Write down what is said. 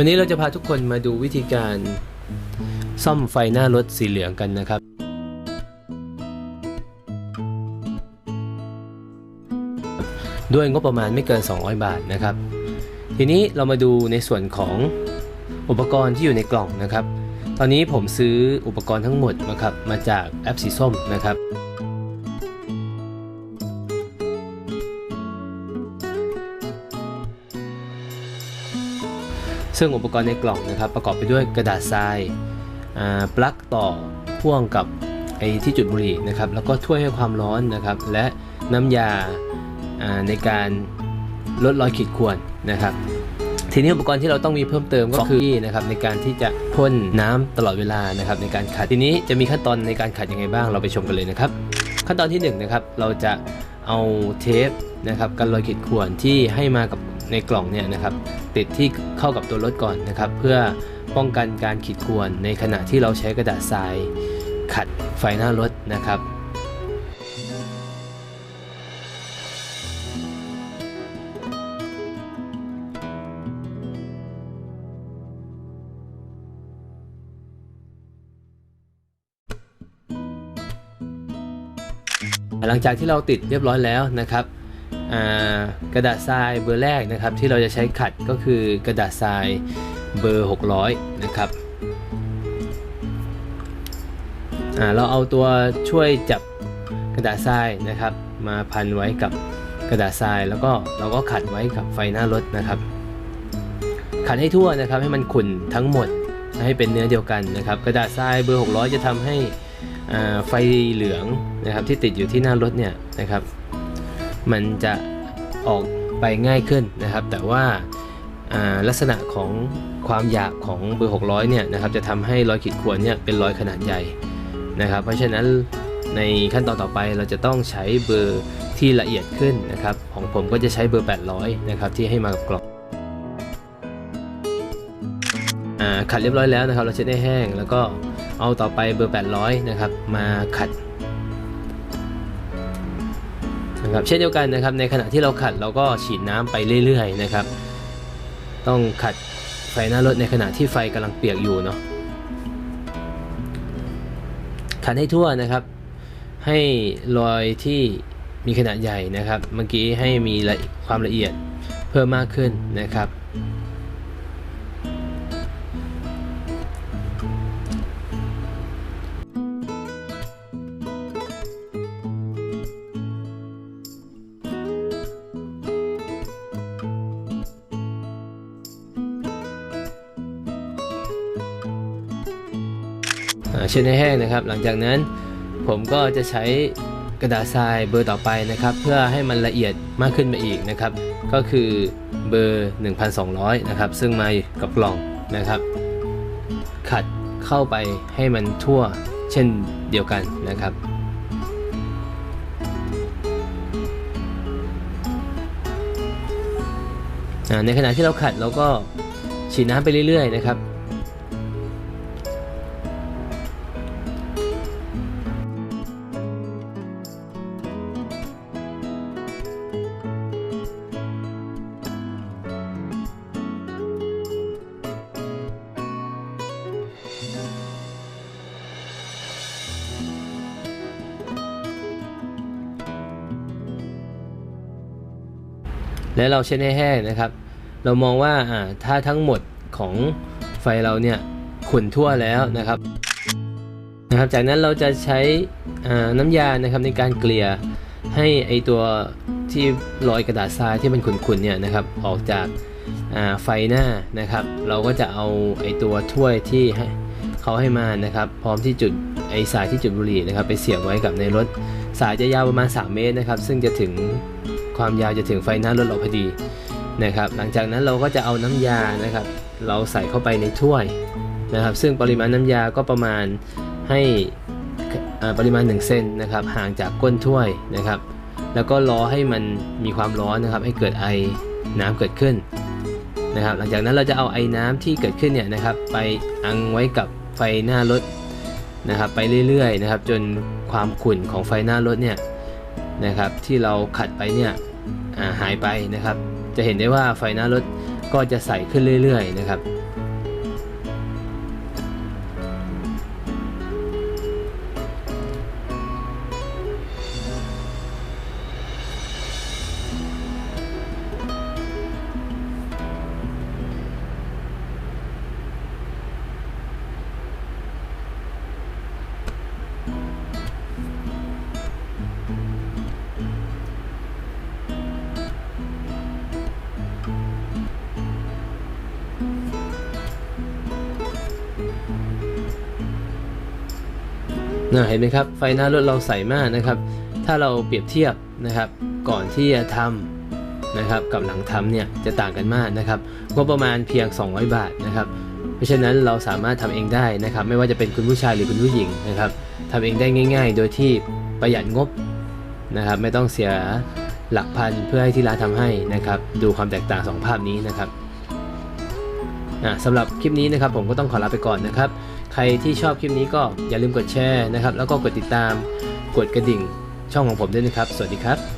วันนี้เราจะพาทุกคนมาดูวิธีการซ่อมไฟหน้ารถสีเหลืองกันนะครับ ด้วยงบประมาณไม่เกิน 200 บาทนะครับ ทีนี้เรามาดูในส่วนของอุปกรณ์ที่อยู่ในกล่องนะครับ ตอนนี้ผมซื้ออุปกรณ์ทั้งหมดนะครับมาจากแอปสีส้มนะครับ ซึ่งอุปกรณ์ในกล่องนะครับประกอบไปด้วยกระดาษทรายอ่าปลั๊กต่อพ่วงกับไอ้ที่จุดบุหรี่นะครับแล้วก็ถ้วยให้ความร้อนนะครับ และน้ำยาอ่าในการลดรอยขีดข่วนนะครับ ทีนี้อุปกรณ์ที่เราต้องมีเพิ่มเติมก็คือนะครับในการที่จะพ่นน้ำตลอดเวลานะครับในการขัดทีนี้จะมีขั้นตอนในการขัดยังไงบ้างเราไปชมกันเลยนะครับ ขั้นตอนที่1นงนะครับเราจะเอาเทปนะครับกันรอยขีดข่วนที่ให้มากับ ในกล่องเนี่ยนะครับติดที่เข้ากับตัวรถก่อนนะครับ เพื่อป้องกันการขีดข่วนในขณะที่เราใช้กระดาษทรายขัดไฟหน้ารถนะครับหลังจากที่เราติดเรียบร้อยแล้วนะครับ กระดาษทรายเบอร์แรกนะครับที่เราจะใช้ขัดก็คือกระดาษทรายเบอร์ 600 นะครับเราเอาตัวช่วยจับกระดาษทรายนะครับ มาพันไว้กับกระดาษทรายแล้วก็เราก็ขัดไว้กับไฟหน้ารถนะครับ ขัดให้ทั่วนะครับให้มันขุ่นทั้งหมดให้เป็นเนื้อเดียวกันนะครับ กระดาษทรายเบอร์ 600 จะทำให้ไฟเหลืองนะครับที่ติดอยู่ที่หน้ารถเนี่ยนะครับ มันจะออกไปง่ายขึ้นนะครับ แต่ว่าลักษณะของความหยาบของเบอร์ 600 เนี่ยนะครับจะทำให้รอยขีดข่วนเนี่ยเป็นรอยขนาดใหญ่นะครับ เพราะฉะนั้นในขั้นตอนต่อไปเราจะต้องใช้เบอร์ที่ละเอียดขึ้นนะครับ ของผมก็จะใช้เบอร์ 800 นะครับที่ให้มากับกล่องขัดเรียบร้อยแล้วนะครับ เราเช็ดให้แห้ง แล้วก็เอาต่อไปเบอร์ 800 นะครับ มาขัด นะครับเช่นเดียวกันนะครับในขณะที่เราขัดเราก็ฉีดน้ำไปเรื่อยๆนะครับ ต้องขัดไฟหน้ารถในขณะที่ไฟกำลังเปียกอยู่เนาะขัดให้ทั่วนะครับ ให้รอยที่มีขนาดใหญ่นะครับ เมื่อกี้ให้มีความละเอียดเพิ่มมากขึ้นนะครับ เช็ดให้แห้งนะครับ หลังจากนั้นผมก็จะใช้กระดาษทรายเบอร์ต่อไปนะครับ เพื่อให้มันละเอียดมากขึ้นไปอีกนะครับ ก็คือเบอร์ 1200 นะครับ ซึ่งมากับกล่องนะครับ ขัดเข้าไปให้มันทั่วเช่นเดียวกันนะครับในขณะที่เราขัดเราก็ฉีดน้ำไปเรื่อยๆนะครับ และเราเช็ดให้แห้งนะครับ เรามองว่าอ่าถ้าทั้งหมดของไฟเราเนี่ยขุ่นทั่วแล้วนะครับนะครับจากนั้นเราจะใช้น้ำยานะครับในการเกลี่ยให้ไอตัวที่รอยกระดาษทรายที่มันขุ่นๆเนี่ยนะครับออกจากาไฟหน้านะครับ เราก็จะเอาไอตัวถ้วยที่เขาให้มานะครับ พร้อมที่จุดไอสายที่จุดบุหรี่นะครับ ไปเสียบไว้กับในรถสายจะยาวประมาณ 3 เมตรนะครับ ซึ่งจะถึง ความยาวจะถึงไฟหน้ารถเราพอดีนะครับหลังจากนั้นเราก็จะเอาน้ำยานะครับ เราใส่เข้าไปในถ้วยนะครับ ซึ่งปริมาณน้ำยาก็ประมาณให้ปริมาณ1เซนนะครับห่างจากก้นถ้วยนะครับ แล้วก็รอให้มันมีความร้อนนะครับ ให้เกิดไอน้ำเกิดขึ้นนะครับ หลังจากนั้นเราจะเอาไอน้ำที่เกิดขึ้นเนี่ยนะครับ ไปอังไว้กับไฟหน้ารถนะครับ ไปเรื่อยๆนะครับ จนความขุ่นของไฟหน้ารถเนี่ยนะครับ ที่เราขัดไปเนี่ย หายไปนะครับ จะเห็นได้ว่าไฟหน้ารถก็จะใสขึ้นเรื่อยๆนะครับ นะเห็นไหมครับไฟหน้ารถเราใสมากนะครับ ถ้าเราเปรียบเทียบนะครับ ก่อนที่จะทำนะครับ กับหลังทำเนี่ยจะต่างกันมากนะครับงบประมาณเพียง 200 บาทนะครับ เพราะฉะนั้นเราสามารถทำเองได้นะครับ ไม่ว่าจะเป็นคุณผู้ชายหรือคุณผู้หญิงนะครับทำเองได้ง่าย ๆ โดยที่ประหยัดงบนะครับ ไม่ต้องเสียหลักพันเพื่อให้ที่ร้านทำให้นะครับ ดูความแตกต่างสองภาพนี้นะครับสำหรับคลิปนี้นะครับผมก็ต้องขอลาไปก่อนนะครับ รที่ชอบคลิปนี้ก็อย่าลืมกดแชร์นะครับ แล้วก็กดติดตาม กดกระดิ่งช่องของผมด้วยนะครับ สวัสดีครับ